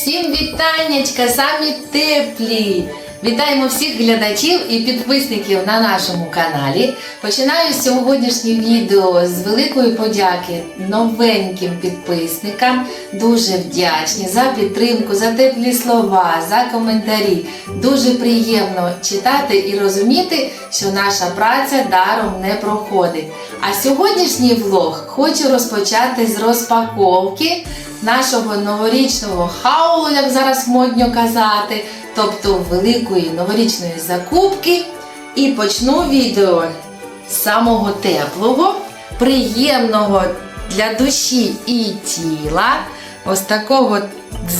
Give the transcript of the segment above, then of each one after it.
Всім вітаннячка, самі теплі! Вітаємо всіх глядачів і підписників на нашому каналі. Починаю сьогоднішнє відео з великої подяки новеньким підписникам. Дуже вдячні за підтримку, за теплі слова, за коментарі. Дуже приємно читати і розуміти, що наша праця даром не проходить. А сьогоднішній влог хочу розпочати з розпаковки нашого новорічного хаулу, як зараз модно казати, тобто великої новорічної закупки. І почну відео з самого теплого, приємного для душі і тіла. Ось такого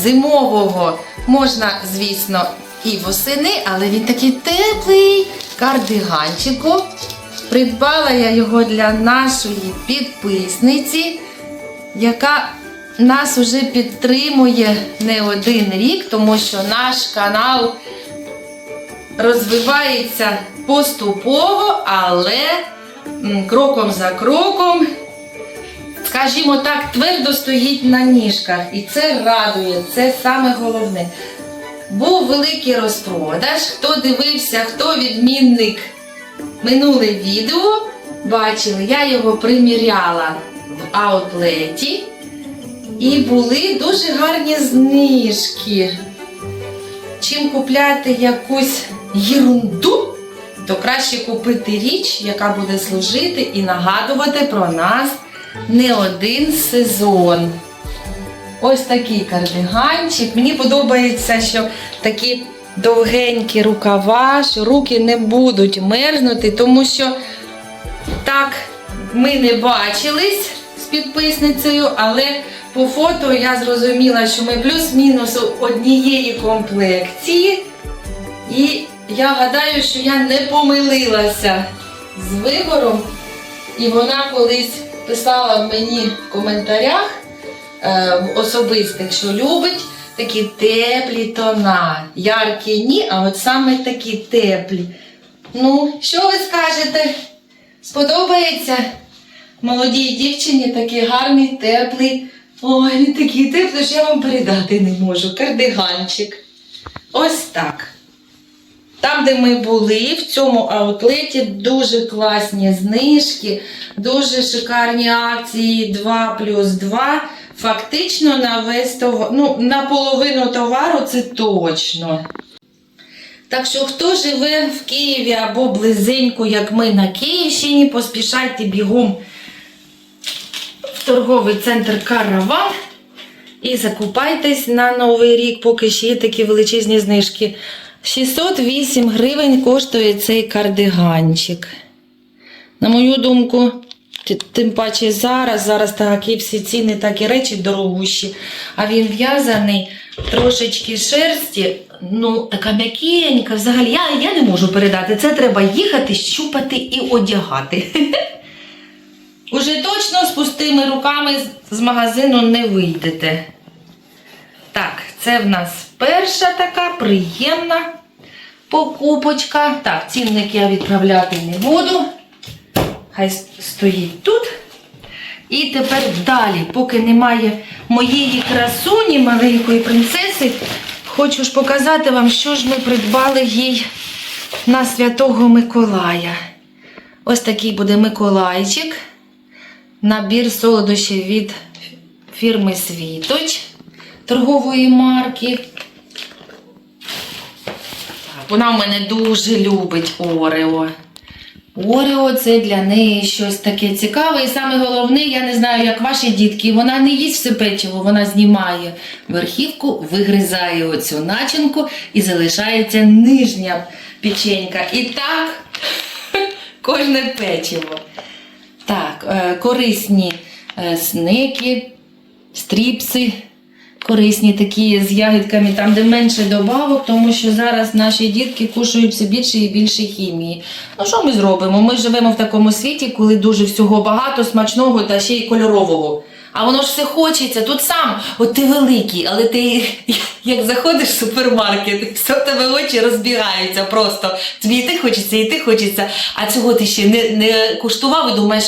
зимового можна, звісно, і восени, але він такий теплий кардиганчику. Придбала я його для нашої підписниці, яка нас уже підтримує не один рік, тому що наш канал розвивається поступово, але кроком за кроком, скажімо так, твердо стоїть на ніжках. І це радує, це саме головне. Був великий розпродаж. Хто дивився, хто відмінник минуле відео, бачили, я його приміряла в аутлеті. І були дуже гарні знижки. Чим купляти якусь єрунду, то краще купити річ, яка буде служити і нагадувати про нас не один сезон. Ось такий кардиганчик. Мені подобається, що такі довгенькі рукава, що руки не будуть мерзнути, тому що так ми не бачились з підписницею, але по фото я зрозуміла, що ми плюс-мінус однієї комплекції. І я гадаю, що я не помилилася з вибором. І вона колись писала мені в коментарях е, в особистих, що любить такі теплі тона. Яркі ні, а от саме такі теплі. Ну, що ви скажете? Сподобається? Молодій дівчині такий гарний, теплий. Ой, він такий теплий, що я вам передати не можу. Кардиганчик. Ось так. Там, де ми були, в цьому аутлеті дуже класні знижки, дуже шикарні акції 2 плюс 2. Фактично на весь товар, ну, на половину товару це точно. Так що, хто живе в Києві або близенько, як ми на Київщині, поспішайте бігом торговий центр Караван і закупайтесь на Новий рік, поки ще є такі величезні знижки. 608 гривень коштує цей кардиганчик. На мою думку, тим паче зараз, зараз такі всі ціни, так і речі дорогущі, а він в'язаний трошечки шерсті, ну така м'якенька. Взагалі, я, я не можу передати. Це треба їхати, щупати і одягати. Уже точно з пустими руками з- магазину не вийдете. Так, це в нас перша така приємна покупочка. Так, цінник я відправляти не буду. Хай стоїть тут. І тепер далі, поки немає моєї красуні, маленької принцеси, хочу ж показати вам, що ж ми придбали їй на Святого Миколая. Ось такий буде Миколайчик. Набір солодощів від фірми Світоч торгової марки. Вона в мене дуже любить Орео. Орео це для неї щось таке цікаве. І саме головне, я не знаю, як ваші дітки, вона не їсть все печиво, вона знімає верхівку, вигризає оцю начинку і залишається нижня печенька. І так кожне печиво. Так, е, корисні сники, стріпси, корисні такі з ягідками, там, де менше добавок, тому що зараз наші дітки кушають все більше і більше хімії. Ну що ми зробимо? Ми живемо в такому світі, коли дуже всього багато, смачного та ще й кольорового. А воно ж все хочеться. Тут сам, от ти великий, але ти як заходиш в супермаркет, все в тебе очі розбігаються просто. Тобі і ти хочеться, і ти хочеться. А цього ти ще не, не куштував і думаєш,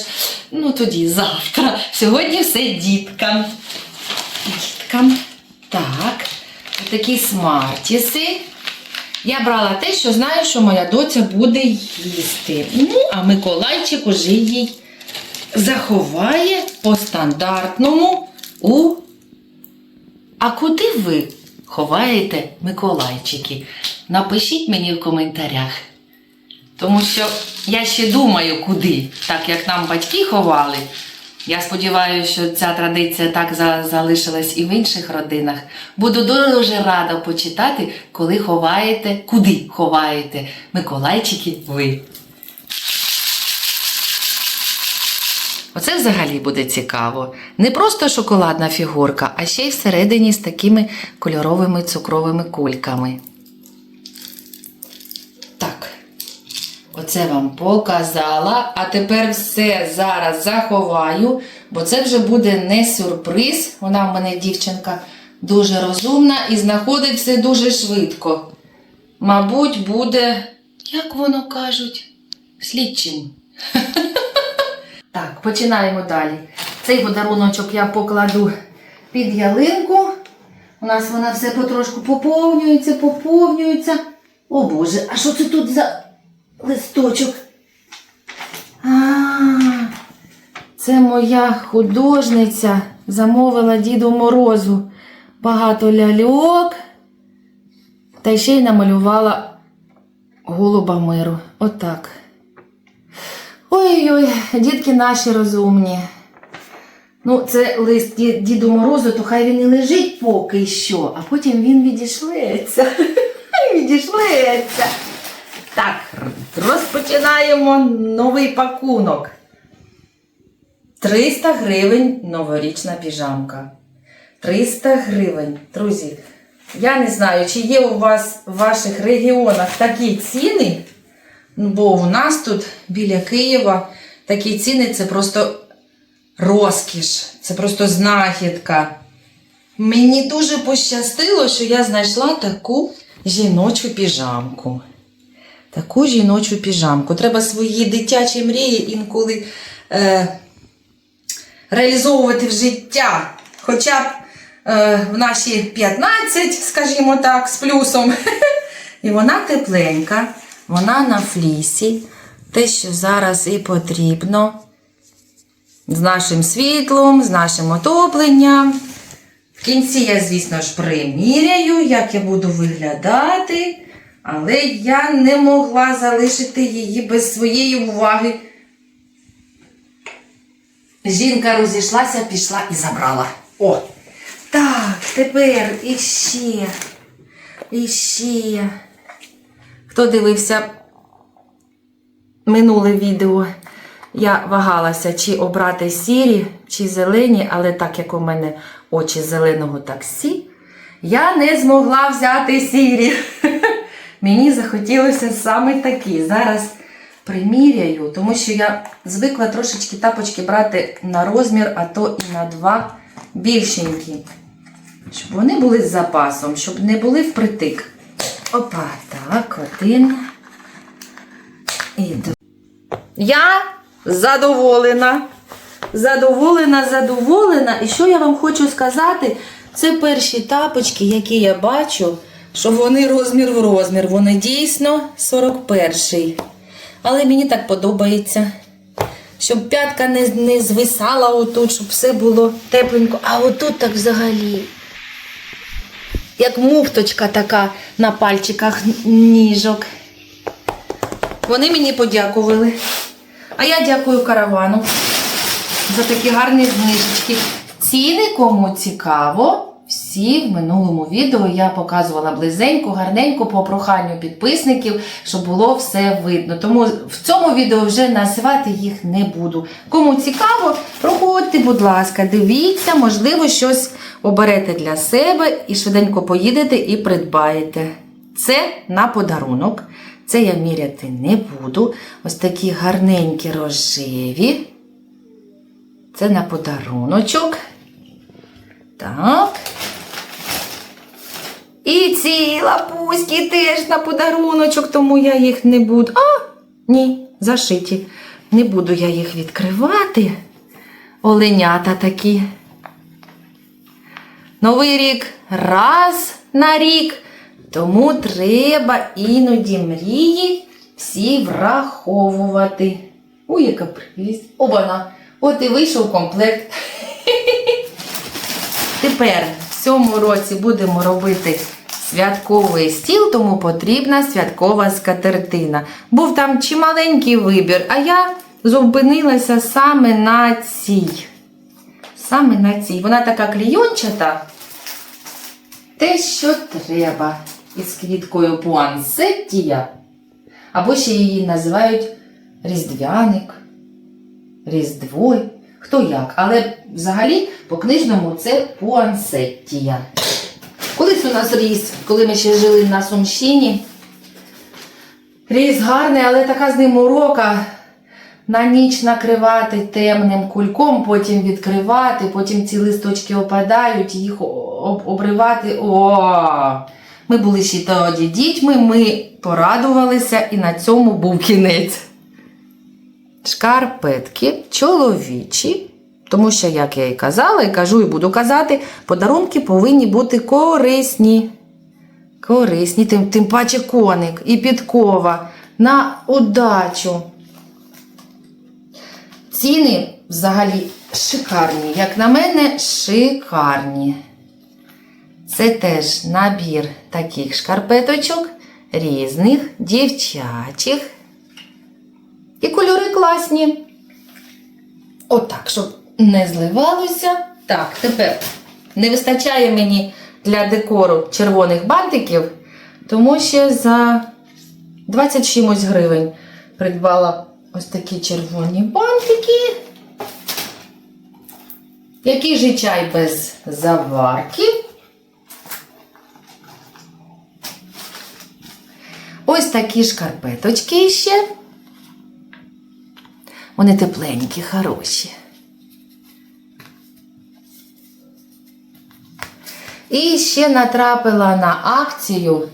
ну тоді завтра. Сьогодні все діткам. Діткам. Так. такі смартіси. Я брала те, що знаю, що моя доця буде їсти. Ну, а Миколайчик уже їй заховає по стандартному у. А куди ви ховаєте Миколайчики? Напишіть мені в коментарях. Тому що я ще думаю, куди, так як нам батьки ховали. Я сподіваюся, що ця традиція так залишилась і в інших родинах. Буду дуже рада почитати, коли ховаєте, куди ховаєте Миколайчики ви. Оце взагалі буде цікаво. Не просто шоколадна фігурка, а ще й всередині з такими кольоровими цукровими кульками. Так. Оце вам показала. А тепер все зараз заховаю, бо це вже буде не сюрприз. Вона в мене дівчинка дуже розумна і знаходить все дуже швидко. Мабуть, буде, як воно кажуть, слідчим. Так, починаємо далі. Цей подаруночок я покладу під ялинку. У нас вона все потрошку поповнюється, поповнюється. О Боже, а що це тут за листочок? А, це моя художниця замовила Діду Морозу багато ляльок та ще й намалювала голуба миру. Отак. Ой-ой, дітки наші розумні. Ну, це лист Діду Морозу, то хай він і лежить поки що, а потім він відійшлеться. Відійшлеться. Так, розпочинаємо новий пакунок. 300 гривень новорічна піжамка. 300 гривень. Друзі, я не знаю, чи є у вас в ваших регіонах такі ціни. Ну, Бо у нас тут біля Києва такі ціни це просто розкіш, це просто знахідка. Мені дуже пощастило, що я знайшла таку жіночу піжамку. Таку жіночу піжамку. Треба свої дитячі мрії інколи е, реалізовувати в життя. Хоча б е, в наші 15, скажімо так, з плюсом. І вона тепленька, вона на флісі. Те, що зараз і потрібно. З нашим світлом, з нашим отопленням. В кінці я, звісно ж, приміряю, як я буду виглядати, але я не могла залишити її без своєї уваги. Жінка розійшлася, пішла і забрала. О! Так, тепер іще. Іще. Хто дивився минуле відео, я вагалася, чи обрати сірі, чи зелені, але так як у мене очі зеленого таксі, я не змогла взяти сірі. Мені захотілося саме такі. Зараз приміряю, тому що я звикла трошечки тапочки брати на розмір, а то і на два більшенькі. Щоб вони були з запасом, щоб не були впритик. Опа, так, один. І два. Я задоволена. Задоволена, задоволена. І що я вам хочу сказати? Це перші тапочки, які я бачу, що вони розмір в розмір. Вони дійсно 41-й. Але мені так подобається. Щоб п'ятка не, не звисала отут, щоб все було тепленько. А отут так взагалі. Як муфточка така на пальчиках ніжок. Вони мені подякували. А я дякую каравану за такі гарні знижечки. Ціни, кому цікаво, всі в минулому відео я показувала близенько, гарненько по проханню підписників, щоб було все видно. Тому в цьому відео вже називати їх не буду. Кому цікаво, проходьте, будь ласка, дивіться, можливо, щось оберете для себе і швиденько поїдете і придбаєте. Це на подарунок. Це я міряти не буду. Ось такі гарненькі рожеві. Це на подаруночок. Так. І ці лапуськи теж на подаруночок, тому я їх не буду. А, ні, зашиті. Не буду я їх відкривати. Оленята такі. Новий рік раз на рік. Тому треба іноді мрії всі враховувати. Ой, яка прелість. Обана. От і вийшов комплект. Тепер в цьому році будемо робити святковий стіл, тому потрібна святкова скатертина. Був там чималенький вибір, а я зупинилася саме на цій. Саме на цій. Вона така клійончата. Те, що треба. Із квіткою пуансеттія. Або ще її називають різдвяник, різдво, хто як. Але взагалі по книжному це пуансеттія. Колись у нас ріс, коли ми ще жили на Сумщині. Ріс гарний, але така з ним урока. На ніч накривати темним кульком, потім відкривати, потім ці листочки опадають, їх обривати. О! Ми були ще тоді дітьми, ми порадувалися, і на цьому був кінець. Шкарпетки чоловічі, тому що, як я і казала, і кажу, і буду казати, подарунки повинні бути корисні. Корисні, тим, тим паче коник і підкова на удачу. Ціни взагалі шикарні. Як на мене, шикарні. Це теж набір таких шкарпеточок, різних, дівчачих. І кольори класні. Отак, щоб не зливалося. Так, тепер не вистачає мені для декору червоних бантиків, тому що за 20 чимось гривень придбала ось такі червоні бантики. Який же чай без заварки? Ось такі шкарпеточки ще. Вони тепленькі, хороші. І ще натрапила на акцію.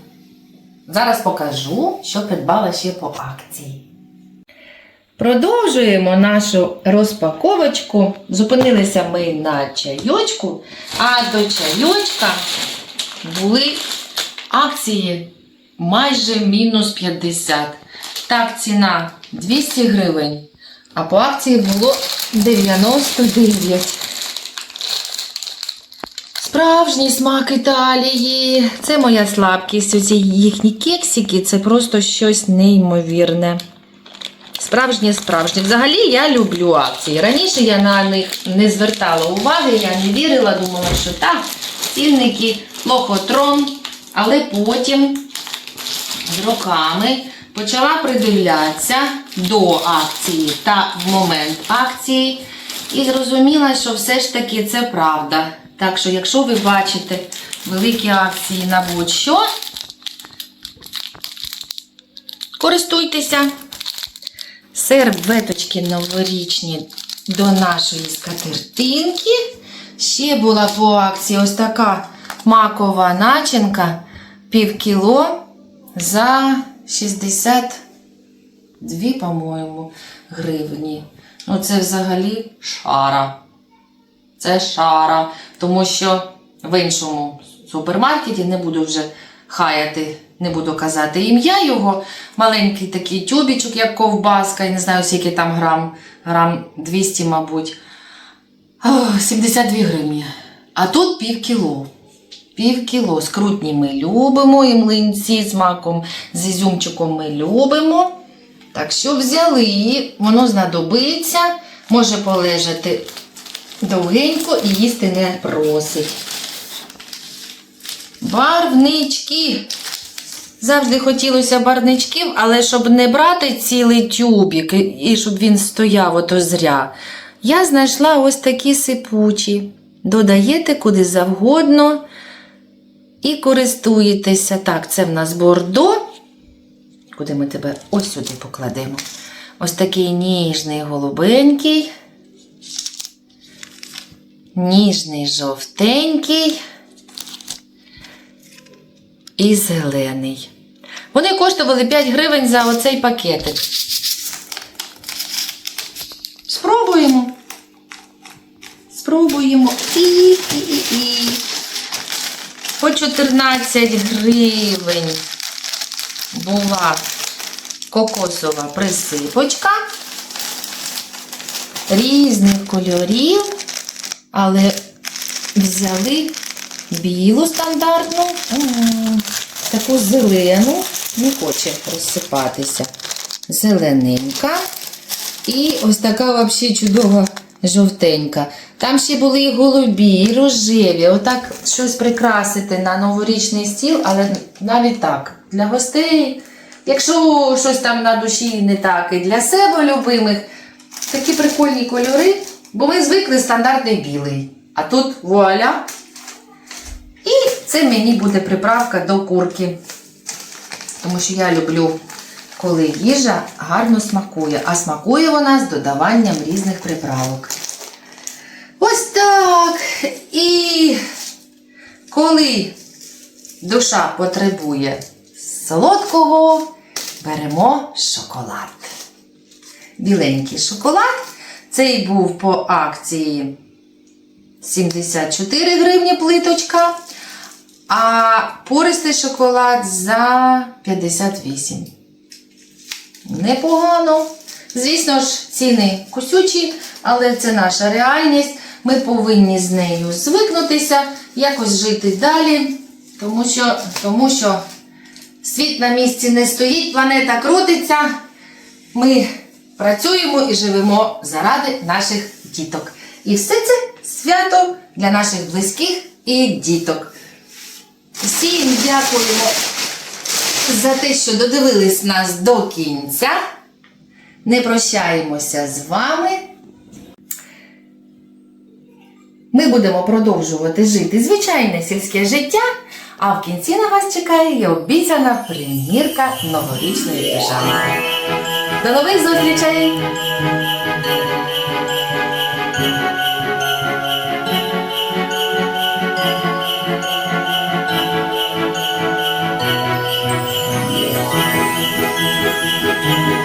Зараз покажу, що придбала ще по акції. Продовжуємо нашу розпаковочку. Зупинилися ми на чайочку, а до чайочка були акції майже мінус 50. Так, ціна 200 гривень, а по акції було 99. Справжній смак Італії. Це моя слабкість. Оці їхні кексики це просто щось неймовірне. Справжнє, справжнє. Взагалі я люблю акції. Раніше я на них не звертала уваги, я не вірила, думала, що так, цінники, лохотрон. Але потім з роками почала придивлятися до акції та в момент акції і зрозуміла, що все ж таки це правда. Так що, якщо ви бачите великі акції на будь-що, користуйтеся. Серветочки новорічні до нашої скатертинки. Ще була по акції ось така макова начинка пів кіло за 62, по-моєму, гривні. Ну, це взагалі шара. Це шара. Тому що в іншому супермаркеті не буду вже хаяти, не буду казати ім'я його. Маленький такий тюбічок, як ковбаска, я не знаю, скільки там грам, грам 200, мабуть. Ох, 72 гривні. А тут пів кіло. Пів кіло. Скрутні ми любимо, і млинці з маком, з ізюмчиком ми любимо. Так що взяли її, воно знадобиться, може полежати довгенько і їсти не просить. Барвнички. Завжди хотілося барвничків, але щоб не брати цілий тюбік і щоб він стояв ото зря. Я знайшла ось такі сипучі. Додаєте куди завгодно і користуєтеся. Так, це в нас бордо. Куди ми тебе ось сюди покладемо. Ось такий ніжний голубенький. Ніжний жовтенький і зелений. Вони коштували 5 гривень за оцей пакетик. Спробуємо. Спробуємо. І, і, і, і. По 14 гривень була кокосова присипочка різних кольорів, але взяли білу стандартну, таку зелену, не хоче розсипатися. Зелененька. І ось така взагалі чудова жовтенька. Там ще були і голубі, і рожеві. Отак щось прикрасити на новорічний стіл, але навіть так. Для гостей. Якщо щось там на душі не так, і для себе любимих, такі прикольні кольори, бо ми звикли стандартний білий. А тут вуаля. І це мені буде приправка до курки. Тому що я люблю, коли їжа гарно смакує, а смакує вона з додаванням різних приправок. Ось так. І коли душа потребує солодкого, беремо шоколад. Біленький шоколад. Цей був по акції 74 гривні плиточка, а пористий шоколад за 58. Непогано. Звісно ж, ціни кусючі, але це наша реальність. Ми повинні з нею звикнутися, якось жити далі, тому що, тому що світ на місці не стоїть, планета крутиться. Ми працюємо і живемо заради наших діток. І все це свято для наших близьких і діток. Всім дякуємо за те, що додивились нас до кінця. Не прощаємося з вами. Ми будемо продовжувати жити звичайне сільське життя, а в кінці на вас чекає і обіцяна примірка новорічної пижамки. До нових зустрічей!